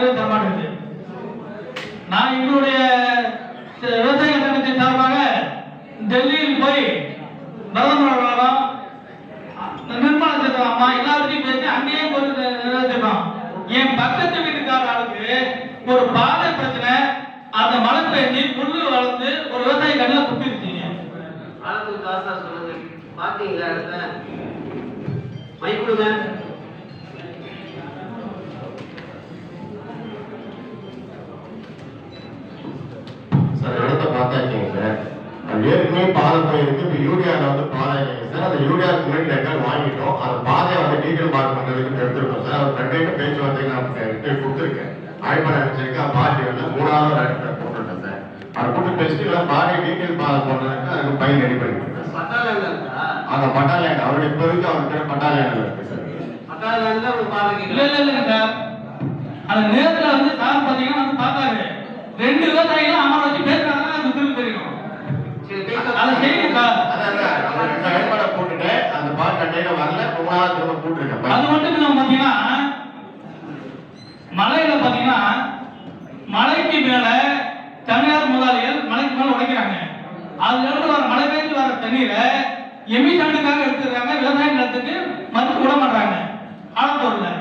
நிறைவேற்ற தரமாட்டேங்குது நான் எங்களுடைய விவசாய சங்கத்தின் சார்பாக டெல்லியில் போய் பிரதமர் அவர்களும் நிர்மலா சீதாராமன் அம்மா எல்லாத்தையும் பேசி அங்கேயே போய் நி- என் பக்கத்து வீட்டுக்கார ஆளுக்கு ஒரு பாதை பிரச்சனை அந்த மழை பெஞ்சு புல்லு வளர்ந்து ஒரு விவசாயி கண்ணில் குப்பிருச்சீங்க காசா பாத்தீங்களா இடத்த? கொடுங்க. ஏற்கனவே பாதை போயிருக்கு. இப்போ யூரியாவில் வந்து பாதை இல்லைங்க சார். அந்த யூரியாவுக்கு முன்னாடி ரெக்கார்டு வாங்கிட்டோம். அந்த பாதையை வந்து டீட்டெயில் மார்க் பண்ணுறதுக்கு எடுத்துருக்கோம் சார். அது ரெண்டு பேச்சுவார்த்தைக்கு நான் கொடுத்துருக்கேன். அழைப்படை வச்சிருக்கேன் பார்ட்டி வந்து மூணாவது ரெண்டு போட்டுருக்கேன் சார். அதை கூட்டு பேசிட்டு இல்லை பாடி டீட்டெயில் பாதை போடுறதுக்கு அதுக்கு பையன் ரெடி பண்ணி அந்த பட்டாலியன் அவருடைய இப்போதைக்கு அவர்கிட்ட பட்டாலியன் இருக்கு சார். பட்டாளம்ல ஒரு பாதை இல்ல இல்ல இல்லைங்க சார். அந்த நேரத்துல வந்து சார் பாத்தீங்கன்னா வந்து பார்த்தாரு. ரெண்டு விவசாயிகளும் அமர வச்சு பேசுறாங்கன்னா அது திரும்பி தெரியும் சரி அதை செய்யுங்க சார் அதான் சார் அழைப்படை போட்டுட்டு அந்த வரல மூணாவது திரும்ப போட்டிருக்கேன். அது மட்டும் இல்லாம பாத்தீங்கன்னா மலையில பாத்தீங்கன்னா மலைக்கு மேல தனியார் முதலாளிகள் மலைக்கு மேல உடைக்கிறாங்க. அதுல இருந்து வர மழை பெய்து வர தண்ணீரை எமிஷனுக்காக எடுத்துருக்காங்க விவசாய நிலத்துக்கு மருந்து விட மாட்டாங்க ஆழப்பொருள்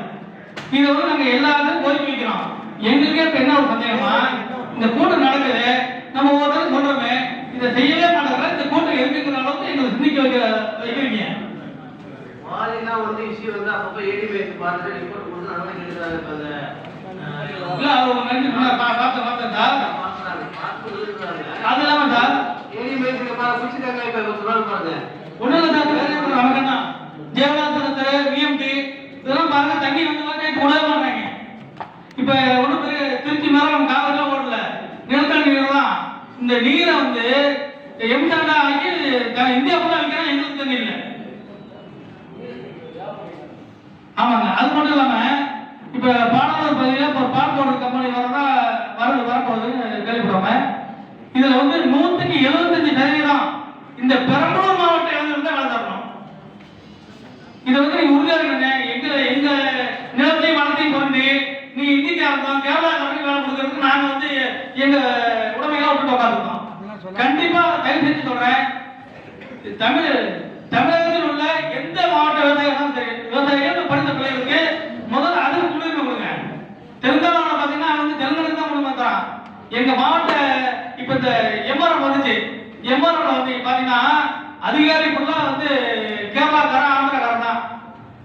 இதை வந்து நாங்க எல்லாருக்கும் கோரிக்கை வைக்கிறோம். எங்களுக்கே இப்ப என்ன ஒரு சந்தேகமா இந்த கூட்டம் நடக்குது நம்ம ஒவ்வொருத்தரும் சொல்றோமே இதை செய்யவே மாட்டாங்க இந்த கூட்டம் இருக்குங்கிற அளவுக்கு எங்களை சிந்திக்க வைக்கிற வந்து இஷ்யூ வந்து அப்பப்போ ஏடி பேசி பார்த்துட்டு ரிப்போர்ட் கொடுத்து நடவடிக்கை எடுக்கிறாங்க இப்ப அந்த இல்ல சொன்னார். பா- பார்த்தேன் பார்த்தேன் சார் பார்த்து அது சார் ஏடி பேசி இப்ப சொல்றாங்க பாருங்க. ஒண்ணும் இல்ல சார் வேற ஒரு வணக்கம் தான் ஜெயலலிதா விஎம்டி இதெல்லாம் பாருங்க தண்ணி வந்து கேட்டு விடவே மாட்டாங்க. இப்ப ஒண்ணு பெரிய திருச்சி மேல நம்ம காவிரில ஓடல நிலத்தடி நீர் தான் இந்த நீரை வந்து எம்சாண்டா ஆக்கி த- இந்தியா ஃபுல்லா வைக்கிறோம் எங்களுக்கு தண்ணி இல்லை. ஆமாங்க. அது மட்டும் இல்லாம இப்ப பாடாளர் பகுதியில இப்ப பால் பவுடர் கம்பெனி வரதா வர வரப்போகுதுன்னு கேள்விப்படுறோமே இதுல வந்து நூத்துக்கு எழுபத்தஞ்சு சதவீதம் இந்த பெரம்பலூர் மாவட்ட இளைஞர்கள் தான் வேலை தரணும் இதை வந்து நீங்க உறுதியா இருக்கீங்க எங்க எங்க நிலத்தையும் வளத்தையும் கொண்டு நீ இந்திக்காரங்க கேரளாக்காரங்க வேலை கொடுக்கறதுக்கு நாங்க வந்து எங்க உடமைகளை விட்டு உட்காந்துருக்கோம் கண்டிப்பா கைது செஞ்சு சொல்றேன். தமிழ் தமிழகத்தில் உள்ள எந்த மாவட்ட விவசாயிகளும் சரி விவசாயிகள் படித்த பிள்ளைகளுக்கு முதல்ல அதுக்கு முன்னுரிமை கொடுங்க தெலுங்கானாவில் பார்த்தீங்கன்னா வந்து தெலுங்கானா தான் முன்னுரிமை தரான் எங்க மாவட்ட இப்ப இந்த எம்ஆர்எம் வந்துச்சு. எம்ஆர்எம் வந்து பாத்தீங்கன்னா அதிகாரி ஃபுல்லா வந்து கேரளாக்காரன் ஆந்திராக்காரன் தான்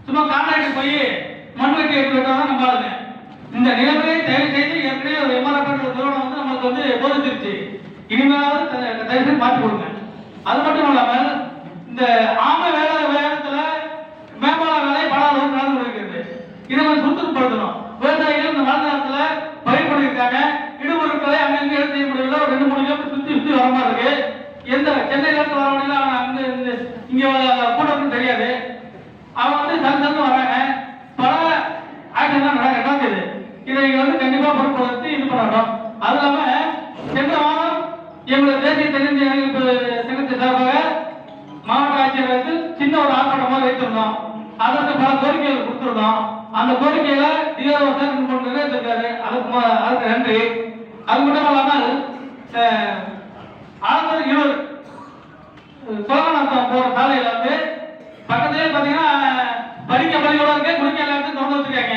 சும்மா கான்ட்ராக்ட் போய் மண் வெட்டி எடுத்துக்கிட்டா தான் இந்த நிலைமையை தயவு செய்து ஏற்கனவே ஒரு எம்ஆர்எஃப் நிறுவனம் வந்து நம்மளுக்கு வந்து போதிச்சிருச்சு. இனிமேலாவது தயவு செய்து மாற்றி கொடுங்க. அது மட்டும் இல்லாமல் இந்த ஆமை வேலை வேகத்துல மேம்பால வேலை பல அளவு நடந்து கொண்டிருக்கிறது இதை நம்ம சுத்தப்படுத்தணும் விவசாயிகள் இந்த மழை நேரத்துல பயிர் பண்ணியிருக்காங்க இடுபொருட்களை அங்கங்க எடுத்து செய்ய முடியல ஒரு ரெண்டு மூணு கிலோமீட்டர் சுத்தி சுத்தி வர மாதிரி இருக்கு. எந்த சென்னையில இருந்து வர அவன் அங்க இந்த இங்க கூட்டம்னு தெரியாது. அவன் வந்து சரி தந்து வராங்க பல ஆக்சிடென்ட் தான் நடக்க நடக்குது இதை இங்கே வந்து கண்டிப்பா பொருட்படுத்தி இது பண்ணணும் அது இல்லாம சென்ற வாரம் எங்களுடைய தேசிய தெரிஞ்ச சங்கத்தை சார்பாக மாவட்ட ஆட்சியர் வந்து சின்ன ஒரு ஆர்ப்பாட்டம் வைத்திருந்தோம். அதற்கு பல கோரிக்கைகள் கொடுத்திருந்தோம். அந்த கோரிக்கையில டிஆர்ஓ சார் நிறைவேற்றிருக்காரு. அதுக்கு அதுக்கு நன்றி. அது மட்டும் இல்லாமல் அஹ், ஆலந்தூர் இருவர் சோழநாத்தம் போற சாலையில வந்து பக்கத்துலயே பாத்தீங்கன்னா படிக்க பள்ளியோட இருக்கு குடிக்க எல்லாத்தையும் திறந்து வச்சிருக்காங்க.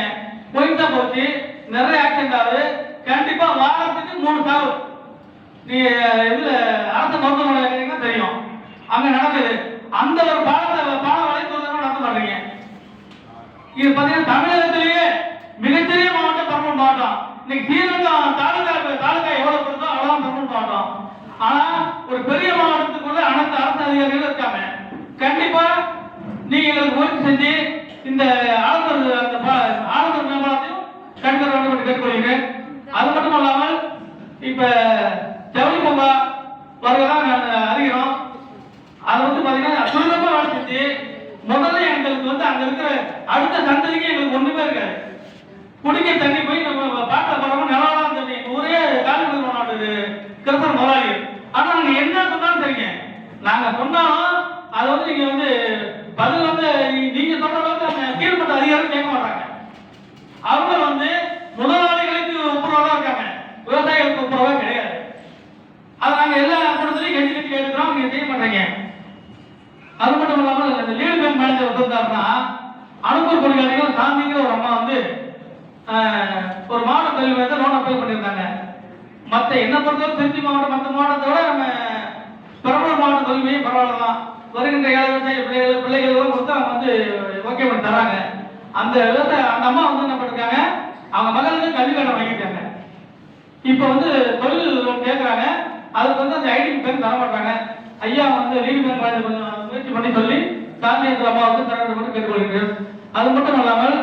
போயிட்டு தான் போச்சு. நிறைய ஆக்சிடென்ட் ஆகுது. கண்டிப்பா வாரத்துக்கு மூணு சாவு. நீ இதுல அரசு மருத்துவமனை கேட்டீங்கன்னா தெரியும். அங்க நடக்குது. அந்த ஒரு பாலத்தை பால வலைத்தொடர்பு நடத்த மாட்டீங்க இது பாத்தீங்கன்னா தமிழகத்திலேயே மிகப்பெரிய மாவட்டம் பெரம்பலூர் மாவட்டம். இன்னைக்கு ஸ்ரீரங்கம் தாலுகா தாலுகா எவ்வளவு பெருசோ அவ்வளவு பெரம்பலூர் மாவட்டம் ஆனா ஒரு பெரிய மாவட்டத்துக்குள்ள அனைத்து அரசு அதிகாரிகள் இருக்காங்க. கண்டிப்பா நீங்க எங்களுக்கு முயற்சி செஞ்சு இந்த ஆளுநர் அந்த ஆளுநர் மேம்பாலத்தையும் கண்டுக்க வேண்டும் என்று கேட்டுக்கொள்கிறேன். அது மட்டும் இல்லாமல் இப்ப ஜவுளி பூங்கா வருகிறதா அறிகிறோம். அது வந்து பாத்தீங்கன்னா துரிதமா வேலை செஞ்சு முதல்ல எங்களுக்கு வந்து அங்க இருக்கிற அடுத்த சந்ததிக்கு எங்களுக்கு ஒண்ணுமே இருக்காது. குடிக்க தண்ணி போய் நம்ம பாட்ட போறோம் அதிகாரம் கேட்க மாட்டாங்க. அவங்க வந்து முதலாளிகளுக்கு ஒப்புரவா இருக்காங்க. விவசாயிகளுக்கு ஒப்புரவா கிடையாது. அதை நாங்க எல்லா இடத்துலையும் கெஞ்சி கெஞ்சி எடுக்கிறோம் நீங்கள் செய்ய மாட்டீங்க. அது மட்டும் இல்லாமல் இந்த லீடு பேங்க் மேனேஜர் வந்திருந்தாருன்னா அனுப்பூர் பொருளாதாரிகள் சாந்திங்கிற ஒரு அம்மா வந்து ஒரு மாவட்ட கல்வி வந்து லோன் அப்ளை பண்ணியிருந்தாங்க. மற்ற என்ன பொறுத்தவரை திருச்சி மாவட்டம் மற்ற மாவட்டத்தோட நம்ம பெரம்பலூர் மாவட்ட கல்வியும் பரவாயில்ல தான் வருகின்ற ஏழை விவசாய பிள்ளைகள் பிள்ளைகளும் கொடுத்து அவங்க வந்து ஓகே பண்ணி தராங்க அந்த விவசாய அந்த அம்மா வந்து என்ன பண்ணிருக்காங்க? அவங்க மகளுக்கு கல்வி கடன் வாங்கிட்டாங்க இப்போ வந்து தொழில் லோன் கேட்குறாங்க அதுக்கு வந்து அந்த ஐடி பேர் தர மாட்டாங்க. ஐயா வந்து லீடு பேர் வாங்கி கொஞ்சம் முயற்சி பண்ணி சொல்லி சாந்தி அம்மாவுக்கு தர மட்டும் கேட்டுக்கொள்கிறேன். அது மட்டும் இல்லாமல்